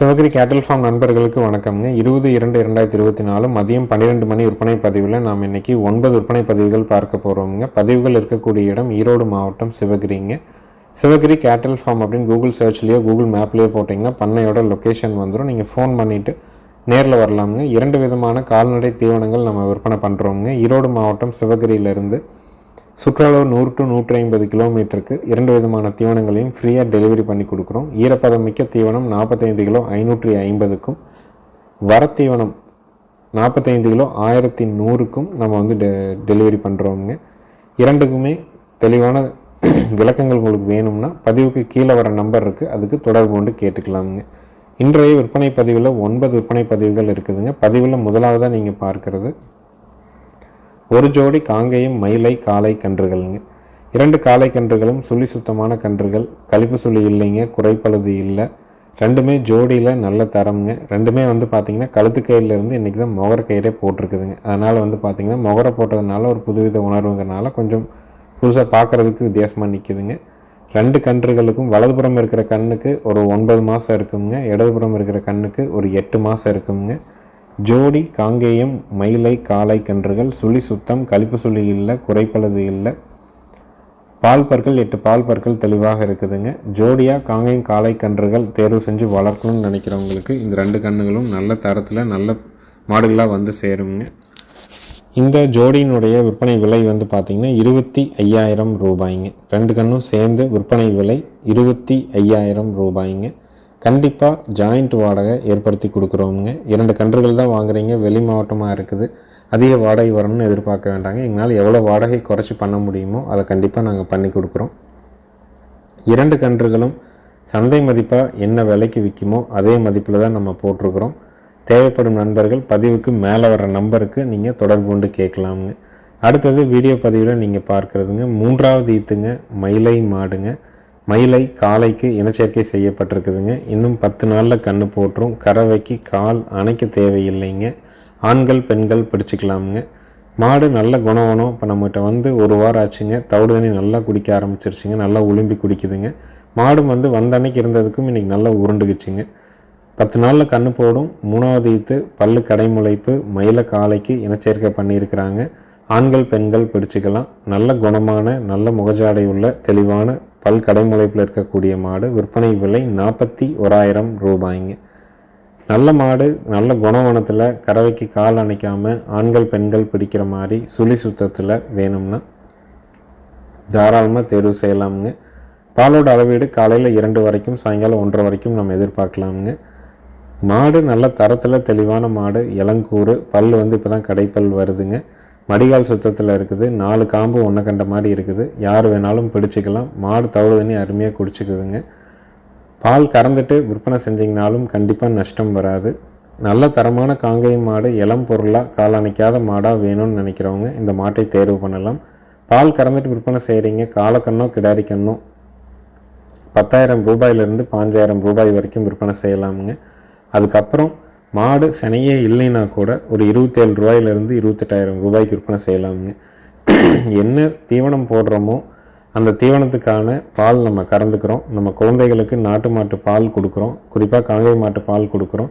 சிவகிரி கேட்டல் ஃபார்ம் நண்பர்களுக்கு வணக்கம்ங்க. இருபது இரண்டு இரண்டாயிரத்தி இருபத்தி நாலு மதியம் பன்னிரெண்டு மணி விற்பனை பதிவில் நாம் இன்னைக்கு ஒன்பது விற்பனை பதிவுகள் பார்க்க போகிறோம்ங்க பதிவுகள் இருக்கக்கூடிய இடம் ஈரோடு மாவட்டம் சிவகிரிங்க. சிவகிரி கேட்டல் ஃபார்ம் அப்படின்னு கூகுள் சர்ச்லேயோ கூகுள் மேப்லேயோ போட்டிங்கன்னா பண்ணையோட லொக்கேஷன் வந்துடும் நீங்கள் ஃபோன் பண்ணிவிட்டு நேரில் வரலாமுங்க. இரண்டு விதமான கால்நடை தீவனங்கள் நம்ம விற்பனை பண்ணுறோங்க ஈரோடு மாவட்டம் சிவகிரியிலேருந்து சுற்றுலா நூறு டு நூற்றி ஐம்பது கிலோமீட்டருக்கு இரண்டு விதமான தீவனங்களையும் ஃப்ரீயாக டெலிவரி பண்ணி கொடுக்குறோம். ஈரப்பதம் மிக்க தீவனம் நாற்பத்தைந்து கிலோ ஐநூற்றி ஐம்பதுக்கும் வரத்தீவனம் நாற்பத்தைந்து கிலோ ஆயிரத்தி நூறுக்கும் நம்ம வந்து டெ டெலிவரி பண்ணுறோங்க இரண்டுக்குமே தெளிவான விளக்கங்கள் உங்களுக்கு வேணும்னா பதிவுக்கு கீழே வர நம்பர் இருக்குது அதுக்கு தொடர்பு கொண்டு கேட்டுக்கலாமுங்க. இன்றைய விற்பனை பதிவில் ஒன்பது விற்பனை பதிவுகள் இருக்குதுங்க. பதிவில் முதலாவதாக நீங்கள் பார்க்குறது. ஒரு ஜோடி காங்கேயம் மயிலை காளை கன்றுகள்ங்க. இரண்டு காளை கன்றுகளும் சுழி சுத்தமான கன்றுகள். கழிப்பு சுழி இல்லைங்க குறைப்பழுது இல்லை. ரெண்டுமே ஜோடியில் நல்ல தரம்ங்க. ரெண்டுமே வந்து பார்த்திங்கன்னா கழுத்து கயிறுலேருந்து இன்றைக்கி தான் முகர கயிறே போட்டிருக்குதுங்க. அதனால் வந்து பார்த்திங்கன்னா முகர போட்டதுனால ஒரு புதுவித உணர்வுங்கிறனால கொஞ்சம் புதுசாக பார்க்குறதுக்கு வித்தியாசமாக நிற்கிதுங்க ரெண்டு கன்றுகளுக்கும் வலதுபுறம் இருக்கிற கண்ணுக்கு ஒரு ஒன்பது மாதம் இருக்குங்க. இடதுபுறம் இருக்கிற கண்ணுக்கு ஒரு எட்டு மாதம் இருக்குங்க. ஜோடி காங்கேயம் மயிலை காளை கன்றுகள் சுழி சுத்தம் கழிப்பு சுழி இல்லை குறைப்பளது இல்லை. பால் பற்கள் எட்டு பால் பற்கள் தெளிவாக இருக்குதுங்க. ஜோடியாக காங்கேயம் காளை கன்றுகள் தேர்வு செஞ்சு வளர்க்கணும்னு நினைக்கிறவங்களுக்கு இந்த ரெண்டு கன்றுகளும் நல்ல தரத்தில் நல்ல மாடுகளாக வந்து சேருங்க. இந்த ஜோடியினுடைய விற்பனை விலை வந்து பார்த்திங்கன்னா இருபத்தி ஐயாயிரம் ரூபாய்ங்க. ரெண்டு கன்றும் சேர்ந்து விற்பனை விலை இருபத்தி ஐயாயிரம் ரூபாய்ங்க. கண்டிப்பாக ஜாயிண்ட் வாடகை ஏற்படுத்தி கொடுக்குறோமுங்க இரண்டு கன்றுகள் தான் வாங்குறீங்க வெளி மாவட்டமாக இருக்குது. அதிக வாடகை வரணும்னு எதிர்பார்க்க வேண்டாங்க. எங்களால் எவ்வளோ வாடகை குறைச்சி பண்ண முடியுமோ அதை கண்டிப்பாக நாங்கள் பண்ணி கொடுக்குறோம். இரண்டு கன்றுகளும் சந்தை மதிப்பாக என்ன விலைக்கு விற்குமோ அதே மதிப்பில் தான் நம்ம போட்டிருக்கிறோம். தேவைப்படும் நண்பர்கள் பதிவுக்கு மேலே வர நம்பருக்கு நீங்கள் தொடர்பு கொண்டு கேட்கலாமுங்க. அடுத்தது வீடியோ பதிவில் நீங்கள் பார்க்குறதுங்க. மூன்றாவது ஈத்துங்க மயிலை மாடுங்க. மயிலை காலைக்கு இனச்சேர்க்கை செய்யப்பட்டிருக்குதுங்க. இன்னும் பத்து நாளில் கன்று போட்டுரும். கறவைக்கு கால் அணைக்க தேவையில்லைங்க. ஆண்கள் பெண்கள் பிடிச்சிக்கலாமுங்க. மாடு நல்ல குணவனம் இப்போ நம்மகிட்ட வந்து ஒரு வாரம் ஆச்சுங்க. தவிடு தண்ணி நல்லா குடிக்க ஆரம்பிச்சிருச்சுங்க. நல்லா உளும்பி குடிக்குதுங்க. மாடும் வந்து வந்த அன்னைக்கு இருந்ததுக்கும் இன்றைக்கி நல்லா உருண்டுக்குச்சுங்க. பத்து நாளில் கன்று போடும். மூணாவது ஈத்து பல்லு கடைமுளைப்பு மயில காலைக்கு இனச்சேர்க்கை பண்ணியிருக்கிறாங்க. ஆண்கள் பெண்கள் பிடிச்சிக்கலாம் நல்ல குணமான நல்ல முகஜாடை உள்ள தெளிவான பல் கடைமுளைப்பில் இருக்கக்கூடிய மாடு விற்பனை விலை நாற்பத்தி ஓராயிரம் ரூபாய்ங்க. நல்ல மாடு நல்ல குணவனத்தில் கறவைக்கு கால் அணைக்காமல் ஆண்கள் பெண்கள் பிடிக்கிற மாதிரி சுழி சுத்தத்தில் வேணும்னா தாராளமாக தேர்வு செய்யலாமுங்க. பாலோட அளவீடு காலையில் இரண்டு வரைக்கும் சாயங்காலம் ஒன்றரை வரைக்கும் நம்ம எதிர்பார்க்கலாமுங்க. மாடு நல்ல தரத்தில் தெளிவான மாடு இளங்கூறு பல் வந்து இப்போ தான் கடைப்பல் வருதுங்க. மடிகால் சுத்தத்தில் இருக்குது. நாலு காம்பு ஒன்றை கண்ட மாதிரி இருக்குது. யார் வேணாலும் பிடிச்சிக்கலாம். மாடு தவிடு தண்ணி அருமையாக குடிச்சிக்குதுங்க. பால் கறந்துட்டு விற்பனை செஞ்சிங்கனாலும் கண்டிப்பாக நஷ்டம் வராது. நல்ல தரமான காங்கேயம் மாடு இளம் பொருளாக காலணிக்காத மாடாக வேணும்னு நினைக்கிறவங்க இந்த மாட்டை தேர்வு பண்ணலாம். பால் கறந்துட்டு விற்பனை செய்கிறீங்க காலக்கண்ணோ கிடாரி கண்ணோ பத்தாயிரம் ரூபாயிலிருந்து பாஞ்சாயிரம் ரூபாய் வரைக்கும் விற்பனை செய்யலாமுங்க. அதுக்கப்புறம் மாடு சனையே இல்லைன்னா கூட ஒரு இருபத்தேழு ரூபாயிலிருந்து இருபத்தெட்டாயிரம் ரூபாய்க்கு விற்பனை செய்யலாமுங்க. என்ன தீவனம் போடுறோமோ அந்த தீவனத்துக்கான பால் நம்ம கறந்துக்கிறோம். நம்ம குழந்தைகளுக்கு நாட்டு மாட்டு பால் கொடுக்குறோம். குறிப்பாக காங்கை மாட்டு பால் கொடுக்குறோம்.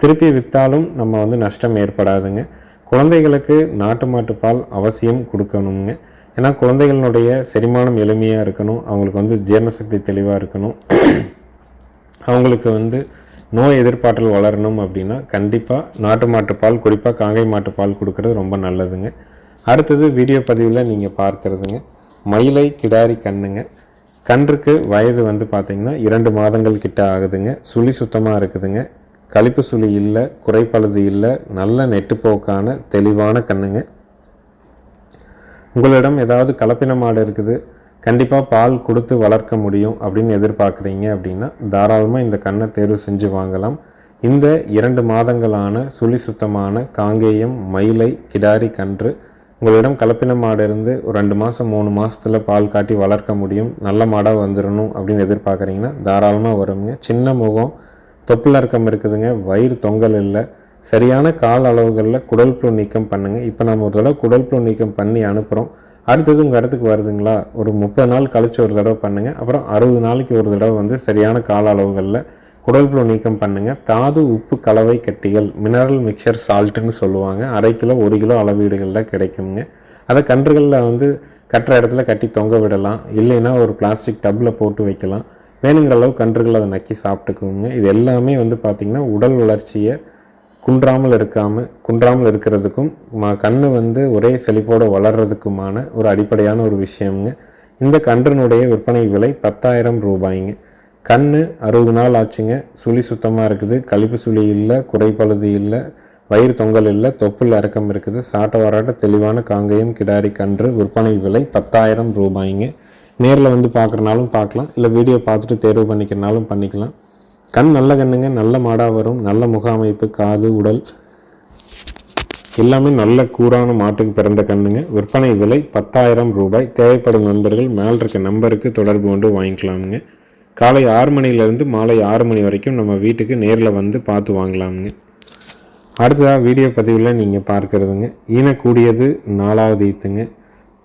திருப்பி விற்றாலும் நம்ம வந்து நஷ்டம் ஏற்படாதுங்க. குழந்தைகளுக்கு நாட்டு மாட்டு பால் அவசியம் கொடுக்கணுங்க. ஏன்னா குழந்தைகளுடைய செரிமானம் எளிமையாக இருக்கணும். அவங்களுக்கு வந்து ஜீரணசக்தி தெளிவாக இருக்கணும். அவங்களுக்கு வந்து நோய் எதிர்ப்பாற்றல் வளரணும் அப்படின்னா கண்டிப்பாக நாட்டு மாட்டு பால் குறிப்பாக காங்கை மாட்டு பால் கொடுக்கறது ரொம்ப நல்லதுங்க. அடுத்தது வீடியோ பதிவில் நீங்கள் பார்க்குறதுங்க. மயிலை கிடாரி கண்ணுங்க. கன்றுக்கு வயது வந்து பார்த்திங்கன்னா இரண்டு மாதங்கள் கிட்ட ஆகுதுங்க. சுழி சுத்தமாக இருக்குதுங்க. கழிப்பு சுழி இல்லை குறைப்பழுது இல்லை நல்ல நெட்டுப்போக்கான தெளிவான கண்ணுங்க. உங்களிடம் ஏதாவது கலப்பின மாடு இருக்குது கண்டிப்பாக பால் கொடுத்து வளர்க்க முடியும் அப்படின்னு எதிர்பார்க்குறீங்க அப்படின்னா தாராளமாக இந்த கண்ணை தேர்வு செஞ்சு வாங்கலாம். இந்த இரண்டு மாதங்களான சுழி சுத்தமான காங்கேயம் மயிலை கிடாரி கன்று உங்களிடம் கலப்பின மாடு இருந்து ஒரு ரெண்டு மாதம் மூணு மாதத்தில் பால் காட்டி வளர்க்க முடியும். நல்ல மாடாக வந்துடணும் அப்படின்னு எதிர்பார்க்குறீங்கன்னா தாராளமாக வருங்க. சின்ன முகம் தொப்புள் இறக்கம் இருக்குதுங்க. வயிறு தொங்கல் இல்லை. சரியான கால் அளவுகளில் குடல் புழு நீக்கம் பண்ணுங்கள் இப்போ நம்ம ஒரு தடவை குடல் புழு நீக்கம் பண்ணி அனுப்புகிறோம் அடுத்தது உங்கள் இடத்துக்கு வருதுங்களா? ஒரு முப்பது நாள் கழித்து ஒரு தடவை பண்ணுங்கள் அப்புறம் அறுபது நாளைக்கு ஒரு தடவை வந்து சரியான கால அளவுகளில் குடல் புழு நீக்கம் பண்ணுங்கள் தாது உப்பு கலவை கட்டிகள் மினரல் மிக்சர் சால்ட்டுன்னு சொல்லுவாங்க. அரை கிலோ ஒரு கிலோ அளவீடுகளில் கிடைக்குங்க. அதை கன்றுகளில் வந்து கட்டுற இடத்துல கட்டி தொங்க விடலாம். இல்லைன்னா ஒரு பிளாஸ்டிக் டப்பில் போட்டு வைக்கலாம். வேணுங்கிற அளவு கன்றுகள் அதை நக்கி சாப்பிட்டுக்குவோங்க இது எல்லாமே வந்து பார்த்திங்கன்னா உடல் வளர்ச்சியை குன்றாமல் இருக்காமல் குன்றாமல் இருக்கிறதுக்கும் ம கண் வந்து ஒரே செழிப்போடு வளர்கிறதுக்குமான ஒரு அடிப்படையான ஒரு விஷயம்ங்க. இந்த கன்றினுடைய விற்பனை விலை பத்தாயிரம் ரூபாய்ங்க. கண் அறுபது நாள் ஆச்சுங்க. சுழி சுத்தமாக இருக்குது. கழிப்பு சுழி இல்லை குறைப்பழுது இல்லை வயிறு தொங்கல் இல்லை தொப்புள் இறக்கம் இருக்குது. சாட்ட வராட்ட தெளிவான காங்கேயம் கிடாரி கன்று விற்பனை விலை பத்தாயிரம் ரூபாய்ங்க. நேரில் வந்து பார்க்குறனாலும் பார்க்கலாம் இல்லை வீடியோ பார்த்துட்டு தேர்வு பண்ணிக்கிறனாலும் பண்ணிக்கலாம். கண் நல்ல கண்ணுங்க நல்ல மாடாக வரும் நல்ல முக அமைப்பு காது உடல். எல்லாமே நல்ல கூறான மாட்டுக்கு பிறந்த கண்ணுங்க. விற்பனை விலை பத்தாயிரம் ரூபாய். தேவைப்படும் நண்பர்கள் மேல் இருக்க நம்பருக்கு தொடர்பு கொண்டு வாங்கிக்கலாமுங்க. காலை ஆறு மணிலேருந்து மாலை ஆறு மணி வரைக்கும் நம்ம வீட்டுக்கு நேரில் வந்து பார்த்து வாங்கலாமுங்க. அடுத்ததாக வீடியோ பதிவில் நீங்கள் பார்க்குறதுங்க. ஈனக்கூடியது நாலாவது ஈத்துங்க.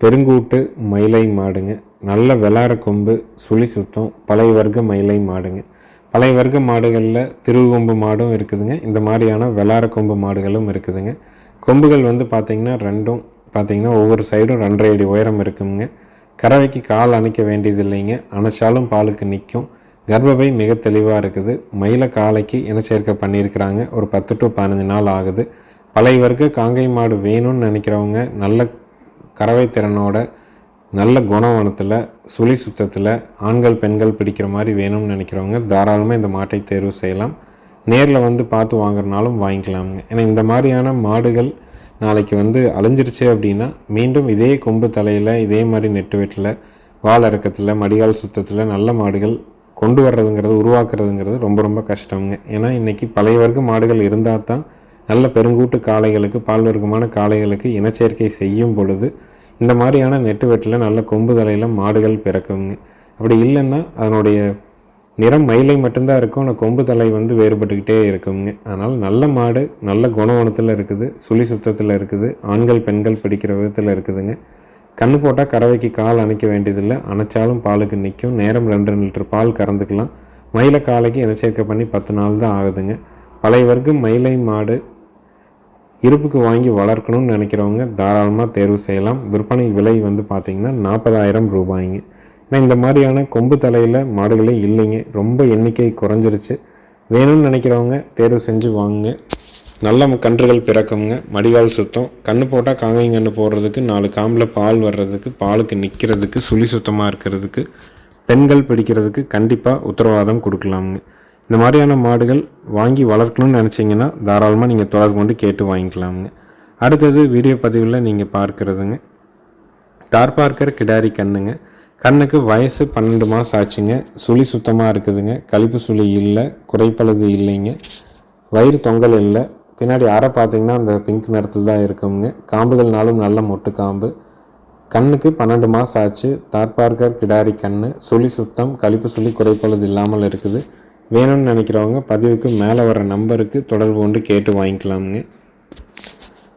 பெருங்கூட்டு மயிலை மாடுங்க. நல்ல வெளார கொம்பு சுழி சுத்தம் பழைய வர்க்க மயிலை மாடுங்க. பழைய வர்க்க மாடுகளில் திருவுகொம்பு மாடும் இருக்குதுங்க. இந்த மாதிரியான வெளார கொம்பு மாடுகளும் இருக்குதுங்க. கொம்புகள் வந்து பார்த்திங்கன்னா ரெண்டும் பார்த்திங்கன்னா ஒவ்வொரு சைடும் ரெண்டரை அடி உயரம் இருக்குங்க. கறவைக்கு கால் அணைக்க வேண்டியது இல்லைங்க அணைச்சாலும் பாலுக்கு நிற்கும். கர்ப்பப்பை மிக தெளிவாக இருக்குது. மயில காலைக்கு இனச்சேர்க்கை பண்ணியிருக்கிறாங்க. ஒரு பத்து டு பதினஞ்சு நாள் ஆகுது. பழைய வர்க்க காங்கை மாடு வேணும்னு நினைக்கிறவங்க நல்ல கறவை திறனோட நல்ல குணவனத்தில் சுழி சுத்தத்தில் ஆண்கள் பெண்கள் பிடிக்கிற மாதிரி வேணும்னு நினைக்கிறவங்க தாராளமாக இந்த மாட்டை தேர்வு செய்யலாம். நேரில் வந்து பார்த்து வாங்குறனாலும் வாங்கிக்கலாமுங்க. ஏன்னா இந்த மாதிரியான மாடுகள் நாளைக்கு வந்து அழிஞ்சிருச்சு அப்படின்னா மீண்டும் இதே கொம்பு தலையில் இதே மாதிரி நெட்டு வெட்டில் வால் இறக்கத்தில் மடிகால் சுத்தத்தில் நல்ல மாடுகள் கொண்டு வர்றதுங்கிறது உருவாக்குறதுங்கிறது ரொம்ப ரொம்ப கஷ்டம்ங்க. ஏன்னா இன்றைக்கி பழைய வர்க்க மாடுகள் இருந்தால் தான் நல்ல பெருங்கூட்டு காளைகளுக்கு பால் வர்க்கமான காளைகளுக்கு இனச்சேர்க்கை செய்யும் பொழுது இந்த மாதிரியான நெட்டு வெட்டில் நல்ல கொம்பு தலையில் மாடுகள் பிறக்குங்க. அப்படி இல்லைன்னா அதனுடைய நிறம் மயிலை மட்டும்தான் இருக்கும் ஆனால் கொம்பு தலை வந்து வேறுபட்டுக்கிட்டே இருக்குங்க. அதனால் நல்ல மாடு நல்ல குணவனத்தில் இருக்குது சுழி சுத்தத்தில் இருக்குது ஆண்கள் பெண்கள் பிடிக்கிற விதத்தில் இருக்குதுங்க. கண்ணு போட்டால் கறவைக்கு கால் அணைக்க வேண்டியதில்லை அணைச்சாலும் பாலுக்கு நிற்கும். நேரம் ரெண்டு ரெண்டு லிட்டர் பால் கறந்துக்கலாம். மயிலை காலைக்கு இனச்சேர்க்கை பண்ணி பத்து நாள் தான் ஆகுதுங்க. பழைய வர்க்கம் மயிலை மாடு இருப்புக்கு வாங்கி வளர்க்கணும்னு நினைக்கிறவங்க தாராளமாக தேர்வு செய்யலாம். விற்பனை விலை வந்து பார்த்திங்கன்னா நாற்பதாயிரம் ரூபாய்ங்க. ஏன்னா இந்த மாதிரியான கொம்பு தலையில் மாடுகளே இல்லைங்க. ரொம்ப எண்ணிக்கை குறைஞ்சிருச்சு. வேணும்னு நினைக்கிறவங்க தேர்வு செஞ்சு வாங்குங்க. நல்ல கன்றுகள் பிறக்குங்க. மடிகால் சுத்தம். கண்ணு போட்டால் காங்கையும் கன்று போடுறதுக்கு நாலு காம்பில் பால் வர்றதுக்கு பாலுக்கு நிற்கிறதுக்கு சுழி சுத்தமாக இருக்கிறதுக்கு பெண்கள் பிடிக்கிறதுக்கு கண்டிப்பாக உத்தரவாதம் கொடுக்கலாமுங்க. இந்த மாதிரியான மாடுகள் வாங்கி வளர்க்கணும்னு நினச்சிங்கன்னா தாராளமாக நீங்கள் தொடர்பு கொண்டு கேட்டு வாங்கிக்கலாமுங்க. அடுத்தது வீடியோ பதிவில் நீங்கள் பார்க்குறதுங்க. தார்பார்க்கர் கிடாரி கண்ணுங்க. கண்ணுக்கு வயசு பன்னெண்டு மாதம் ஆச்சுங்க. சுழி சுத்தமாக இருக்குதுங்க. கழிப்பு சுழி இல்லை குறைப்பழுது இல்லைங்க. வயிறு தொங்கல் இல்லை. பின்னாடி அரை பார்த்தீங்கன்னா அந்த பிங்க் நிறத்தில் தான் இருக்குங்க. காம்புகள்னாலும் நல்ல மொட்டு காம்பு. கண்ணுக்கு பன்னெண்டு மாதம் ஆச்சு. தார்பார்க்கர் கிடாரி கண் சுழி சுத்தம் கழிப்பு சுழி குறைப்பழுது இல்லாமல் இருக்குது. வேணும்னு நினைக்கிறவங்க பதிவுக்கு மேலே வர நம்பருக்கு தொடர்பு கொண்டு கேட்டு வாங்கிக்கலாமுங்க.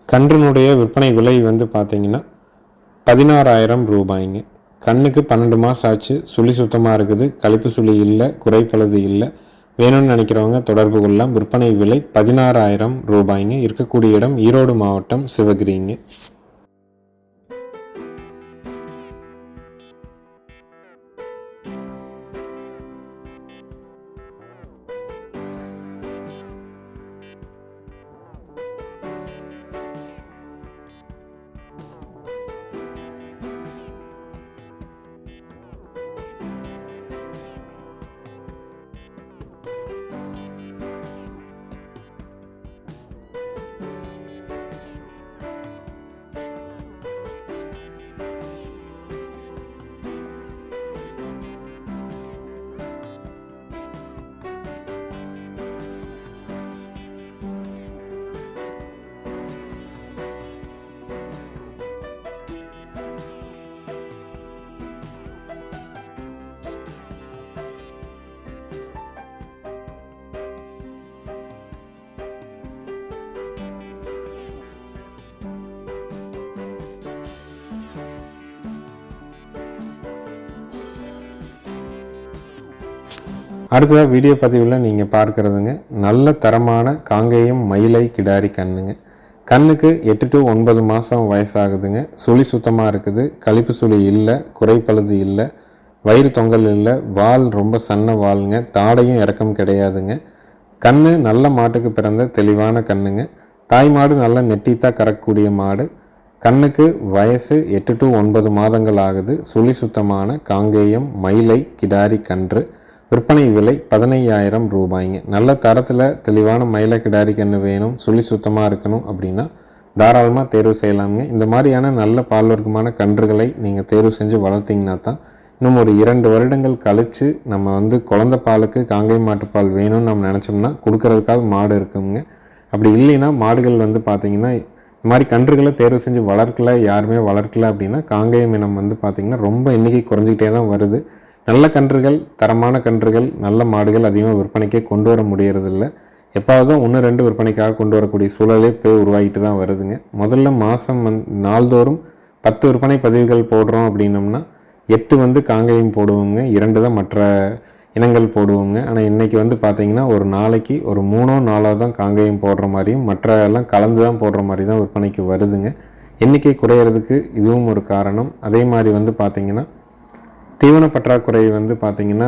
கன்றினுடைய விற்பனை விலை வந்து பார்த்தீங்கன்னா பதினாறாயிரம் ரூபாய்ங்க. கண்ணுக்கு பன்னெண்டு மாதம் ஆச்சு. சுழி சுத்தமாக இருக்குது. கழிப்பு சுழி இல்லை குறைப்பழுது இல்லை. வேணும்னு நினைக்கிறவங்க தொடர்பு கொள்ளலாம். விற்பனை விலை பதினாறாயிரம் ரூபாய்ங்க. இருக்கக்கூடிய இடம் ஈரோடு மாவட்டம் சிவகிரிங்க. அடுத்ததாக வீடியோ பதிவில் நீங்கள் பார்க்குறதுங்க நல்ல தரமான காங்கேயம் மயிலை கிடாரி கண்ணுங்க. கண்ணுக்கு எட்டு டு ஒன்பது மாதம் வயசாகுதுங்க. சுழி சுத்தமாக இருக்குது. கழிப்பு சுழி இல்லை குறைப்பழுது இல்லை வயிறு தொங்கல் இல்லை வால் ரொம்ப சன்ன வாலுங்க தாடையும் இறக்கம் கிடையாதுங்க. கண்ணு நல்ல மாட்டுக்கு பிறந்த தெளிவான கண்ணுங்க. தாய் மாடு நல்ல நெட்டித்தான் கறக்கக்கூடிய மாடு. கண்ணுக்கு வயசு எட்டு டு ஒன்பது மாதங்கள் ஆகுது. சுழி சுத்தமான காங்கேயம் மயிலை கிடாரி கன்று. விற்பனை விலை பதினையாயிரம் ரூபாய்ங்க. நல்ல தரத்தில் தெளிவான மயிலை கிடாரி கன்று வேணும் சுழி சுத்தமாக இருக்கணும் அப்படின்னா தாராளமாக தேர்வு செய்யலாமுங்க. இந்த மாதிரியான நல்ல பால்வர்க்கமான கன்றுகளை நீங்கள் தேர்வு செஞ்சு வளர்த்திங்கன்னா தான் இன்னும் ஒரு இரண்டு வருடங்கள் கழித்து நம்ம வந்து குழந்த பாலுக்கு காங்கை மாட்டுப்பால் வேணும்னு நம்ம நினச்சோம்னா கொடுக்கறதுக்காக மாடு இருக்குங்க. அப்படி இல்லைன்னா மாடுகள் வந்து பார்த்திங்கன்னா இந்த மாதிரி கன்றுகளை தேர்வு செஞ்சு வளர்க்கல யாருமே வளர்க்கல அப்படின்னா காங்கேயம் இனம் வந்து பார்த்திங்கன்னா ரொம்ப எண்ணிக்கை குறைஞ்சிக்கிட்டே தான் வருது. நல்ல கன்றுகள் தரமான கன்றுகள் நல்ல மாடுகள் அதிகமாக விற்பனைக்கே கொண்டு வர முடியறதில்ல. எப்பாவது ஒன்று ரெண்டு விற்பனைக்காக கொண்டு வரக்கூடிய சூழலே போய் உருவாகிட்டு தான் வருதுங்க. முதல்ல மாதம் வந் நாள்தோறும் பத்து விற்பனை பதிவுகள் போடுறோம் அப்படின்னம்னா எட்டு வந்து காங்கேயம் போடுவோங்க இரண்டு தான் மற்ற இனங்கள் போடுவோங்க. ஆனால் இன்றைக்கி வந்து பார்த்திங்கன்னா ஒரு நாளைக்கு ஒரு மூணோ நாலோ தான் காங்கேயம் போடுற மாதிரியும் மற்ற எல்லாம் கலந்து தான் போடுற மாதிரி தான் விற்பனைக்கு வருதுங்க. எண்ணிக்கை குறையிறதுக்கு இதுவும் ஒரு காரணம். அதே மாதிரி வந்து பார்த்திங்கன்னா தீவன பற்றாக்குறை வந்து பார்த்திங்கன்னா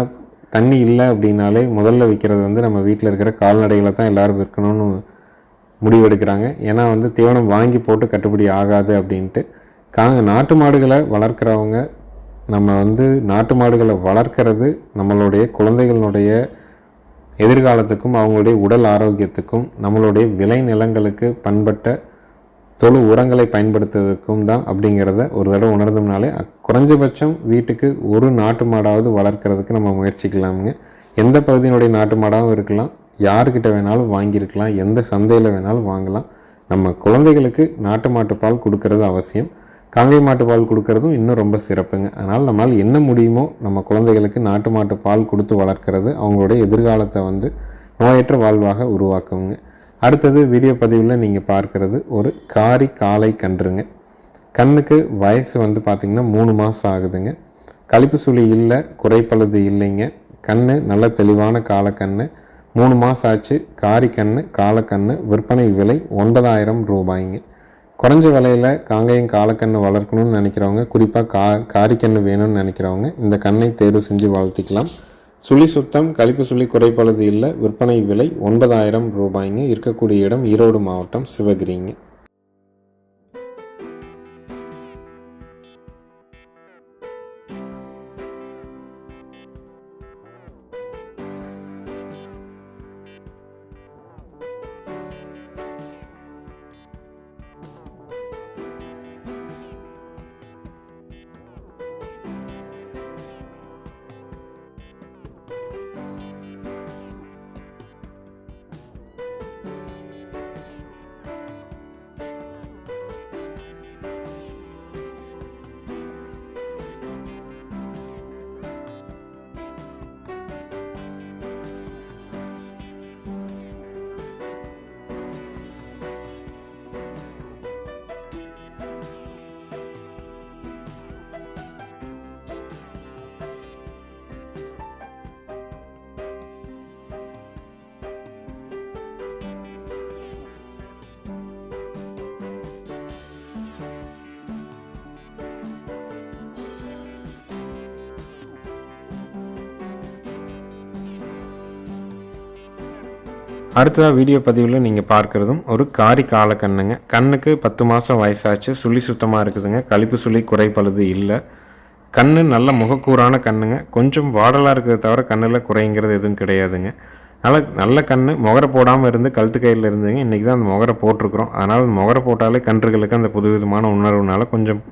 தண்ணி இல்லை அப்படின்னாலே முதல்ல விற்கிறது வந்து நம்ம வீட்டில் இருக்கிற கால்நடைகளை தான் எல்லோரும் விற்கணும்னு முடிவெடுக்கிறாங்க. ஏன்னா வந்து தீவனம் வாங்கி போட்டு கட்டுப்படி ஆகாது அப்படின்ட்டு. காங்க நாட்டு மாடுகளை வளர்க்குறவங்க நம்ம வந்து நாட்டு மாடுகளை வளர்க்கிறது நம்மளுடைய குழந்தைகளுடைய எதிர்காலத்துக்கும் அவங்களுடைய உடல் ஆரோக்கியத்துக்கும் நம்மளுடைய விளை நிலங்களுக்கு பண்பட்ட தொழு உரங்களை பயன்படுத்துவதற்கும் தான் அப்படிங்கிறத ஒரு தடவை உணர்ந்தோம்னாலே குறைஞ்சபட்சம் வீட்டுக்கு ஒரு நாட்டு மாடாவது வளர்க்குறதுக்கு நம்ம முயற்சிக்கலாமுங்க. எந்த பகுதியினுடைய நாட்டு மாடாகவும் இருக்கலாம் யாருக்கிட்ட வேணாலும் வாங்கியிருக்கலாம் எந்த சந்தையில் வேணாலும் வாங்கலாம். நம்ம குழந்தைகளுக்கு நாட்டு மாட்டு பால் கொடுக்கறது அவசியம். காங்கை மாட்டு பால் கொடுக்கறதும் இன்னும் ரொம்ப சிறப்புங்க. அதனால் நம்மளால் என்ன முடியுமோ நம்ம குழந்தைகளுக்கு நாட்டு மாட்டு பால் கொடுத்து வளர்க்குறது அவங்களுடைய எதிர்காலத்தை வந்து நோயற்ற வாழ்வாக உருவாக்குங்க. அடுத்தது வீடியோ பதிவில் நீங்கள் பார்க்குறது ஒரு காரி காலை கன்றுங்க. கண்ணுக்கு வயசு வந்து பார்த்திங்கன்னா மூணு மாதம் ஆகுதுங்க. கழிப்பு சுழி இல்லை குறைப்பழுது இல்லைங்க. கண் நல்ல தெளிவான காலக்கண்ணு மூணு மாதம் ஆச்சு காரி கண்ணு காலக்கண்ணு விற்பனை விலை ஒன்பதாயிரம் ரூபாய்ங்க. குறைஞ்ச விலையில் காங்கையும் காலக்கண்ணு வளர்க்கணும்னு நினைக்கிறவங்க குறிப்பாக கா காரிக்கண்ணு வேணும்னு நினைக்கிறவங்க இந்த கண்ணை தேர்வு செஞ்சு வளர்த்திக்கலாம். சுழி சுத்தம் கழிப்பு சுழி குறைப்பழுது இல்லை விற்பனை விலை ஒன்பதாயிரம் ரூபாய்ங்க. இருக்கக்கூடிய இடம் ஈரோடு மாவட்டம் சிவகிரிங்க. அடுத்ததாக வீடியோ பதிவில் நீங்கள் பார்க்குறதும் ஒரு காரி கால கண்ணுங்க கண்ணுக்கு பத்து மாதம் வயசாச்சு சுழி சுத்தமாக இருக்குதுங்க. கழிப்பு சுழி குறைப்பழுது இல்லை. கண் நல்ல முகக்கூறான கண்ணுங்க. கொஞ்சம் வாடலாக இருக்கிறத தவிர கண்ணில் குறைங்கிறது எதுவும் கிடையாதுங்க. நல்ல நல்ல கண் முகரை போடாமல் இருந்து கழுத்து கையில் இருந்துங்க இன்றைக்கி தான் அந்த முகரை போட்டிருக்கிறோம். அதனால் முகரை போட்டாலே கன்றுகளுக்கு அந்த புதுவிதமான உணர்வுனால கொஞ்சம்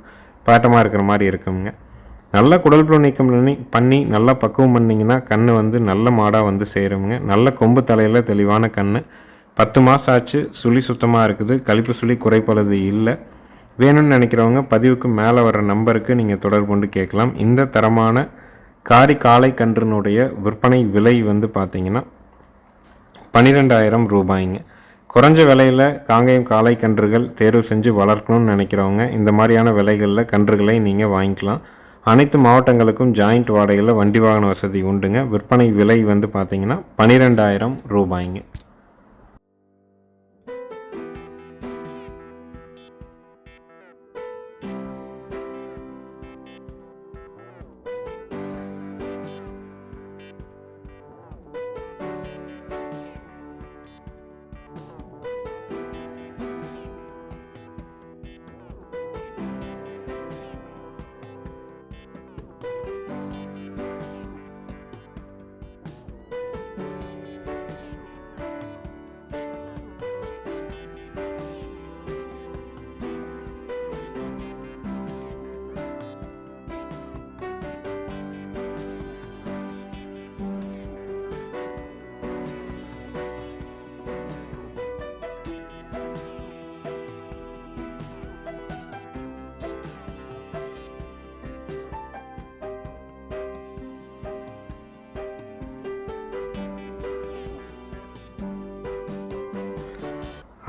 பாட்டமாக இருக்கிற மாதிரி இருக்குங்க. நல்லா குடல் புழு நீக்கம் பண்ணி பண்ணி நல்லா பக்குவம் பண்ணிங்கன்னா கண் வந்து நல்ல மாடாக வந்து சேருங்க. நல்ல கொம்பு தலையில் தெளிவான கண் பத்து மாதம் ஆச்சு சுழி சுத்தமாக இருக்குது. கழிப்பு சுழி குறைப்பளது இல்லை. வேணும்னு நினைக்கிறவங்க பதிவுக்கு மேலே வர நம்பருக்கு நீங்கள் தொடர்பு கொண்டு கேட்கலாம். இந்த தரமான காரி காளை கன்றுனுடைய விற்பனை விலை வந்து பார்த்திங்கன்னா பன்னிரெண்டாயிரம் ரூபாய்ங்க. குறைஞ்ச விலையில் காங்கேயம் காளை கன்றுகள் தேர்வு செஞ்சு வளர்க்கணும்னு நினைக்கிறவங்க இந்த மாதிரியான விலைகளில் கன்றுகளை நீங்கள் வாங்கிக்கலாம். அனைத்து மாவட்டங்களுக்கும் ஜாயிண்ட் வாடகையில் வண்டி வாகன வசதி உண்டுங்க. விற்பனை விலை வந்து பார்த்திங்கன்னா பன்னிரெண்டாயிரம் ரூபாய்ங்க.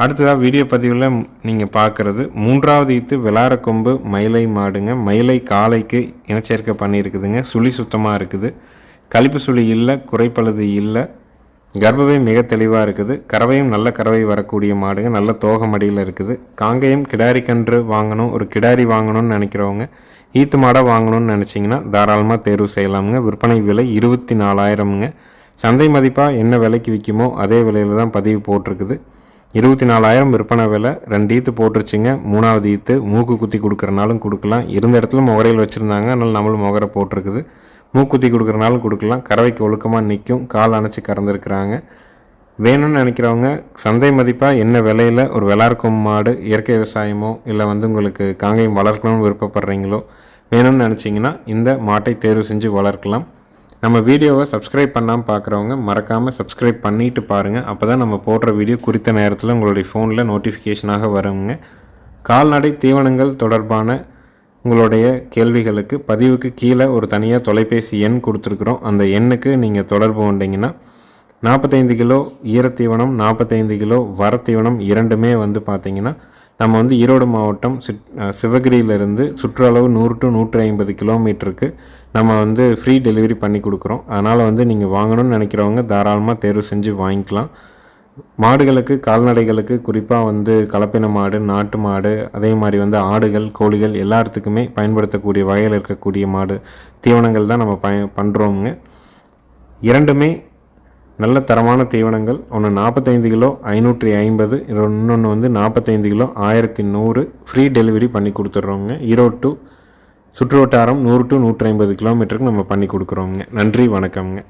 அடுத்ததாக வீடியோ பதிவில் நீங்கள் பார்க்குறது மூன்றாவது ஈத்து விளாரக்கொம்பு மயிலை மாடுங்க. மயிலை காலைக்கு இனச்சேர்க்கை பண்ணியிருக்குதுங்க. சுழி சுத்தமாக இருக்குது. கழிப்பு சுழி இல்லை குறைப்பழுது இல்லை. கர்ப்பவே மிக தெளிவாக இருக்குது. கறவையும் நல்ல கறவை வரக்கூடிய மாடுங்க. நல்ல தோக மடியில் இருக்குது. காங்கேயம் கிடாரி கன்று வாங்கணும். ஒரு கிடாரி வாங்கணும்னு நினைக்கிறவங்க ஈத்து மாடை வாங்கணும்னு நினச்சிங்கன்னா தாராளமாக தேர்வு செய்யலாமுங்க. விற்பனை விலை இருபத்தி நாலாயிரமுங்க. சந்தை மதிப்பாக என்ன விலைக்கு விற்குமோ அதே விலையில் தான் பதிவு போட்டிருக்குது. இருபத்தி நாலாயிரம் விற்பனை விலை ரெண்டு ஈத்து போட்டுருச்சிங்க. மூணாவது ஈத்து மூக்கு குத்தி கொடுக்குறனாலும் கொடுக்கலாம். இருந்த இடத்துல முகரையில் வச்சுருந்தாங்க. அதனால் நம்மளும் முகரை போட்டிருக்குது. மூக்குத்தி கொடுக்குறனாலும் கொடுக்கலாம். கறவைக்கு ஒழுக்கமாக நிற்கும் கால் அணைச்சி கறந்துருக்குறாங்க. வேணும்னு நினைக்கிறவங்க சந்தை மதிப்பாக என்ன விலையில் ஒரு வெளார்க்கும் மாடு இயற்கை விவசாயமோ இல்லை வந்து உங்களுக்கு காங்கையும் வளர்க்கணும்னு விருப்பப்படுறீங்களோ வேணும்னு நினச்சிங்கன்னா இந்த மாட்டை தேர்வு செஞ்சு வளர்க்கலாம். நம்ம வீடியோவை சப்ஸ்கிரைப் பண்ணாமல் பார்க்குறவங்க மறக்காமல் சப்ஸ்கிரைப் பண்ணிவிட்டு பாருங்கள் அப்போ தான் நம்ம போடுற வீடியோ குறித்த நேரத்தில் உங்களுடைய ஃபோனில் நோட்டிஃபிகேஷனாக வருங்க. கால்நடை தீவனங்கள் தொடர்பான உங்களுடைய கேள்விகளுக்கு பதிவுக்கு கீழே ஒரு தனியாக தொலைபேசி எண் கொடுத்துருக்குறோம். அந்த எண்ணுக்கு நீங்கள் தொடர்பு கொண்டீங்கன்னா நாற்பத்தைந்து கிலோ ஈரத்தீவனம் நாற்பத்தைந்து கிலோ வரத்தீவனம் இரண்டுமே வந்து பார்த்திங்கன்னா நம்ம வந்து ஈரோடு மாவட்டம் சிட் சிவகிரியிலிருந்து சுற்றளவு நூறு டு நூற்றி ஐம்பது கிலோமீட்டருக்கு நம்ம வந்து ஃப்ரீ டெலிவரி பண்ணி கொடுக்குறோம். அதனால் வந்து நீங்கள் வாங்கணும்னு நினைக்கிறவங்க தாராளமாக தேர்வு செஞ்சு வாங்கிக்கலாம். மாடுகளுக்கு கால்நடைகளுக்கு குறிப்பாக வந்து கலப்பின மாடு நாட்டு மாடு அதே மாதிரி வந்து ஆடுகள் கோழிகள் எல்லாத்துக்குமே பயன்படுத்தக்கூடிய வகையில் இருக்கக்கூடிய மாடு தீவனங்கள் தான் நம்ம பய பண்ணுறோங்க இரண்டுமே நல்ல தரமான தீவனங்கள். ஒன்று நாற்பத்தைந்து கிலோ ஐநூற்றி ஐம்பது. இன்னொன்று வந்து நாற்பத்தைந்து கிலோ ஆயிரத்தி நூறு. ஃப்ரீ டெலிவரி பண்ணி கொடுத்துட்றோங்க. ஈரோடு டு சுற்று வட்டாரம் நூறு டு நூற்றி ஐம்பது கிலோமீட்டருக்கு நம்ம பண்ணி கொடுக்குறோங்க நன்றி வணக்கம்ங்க.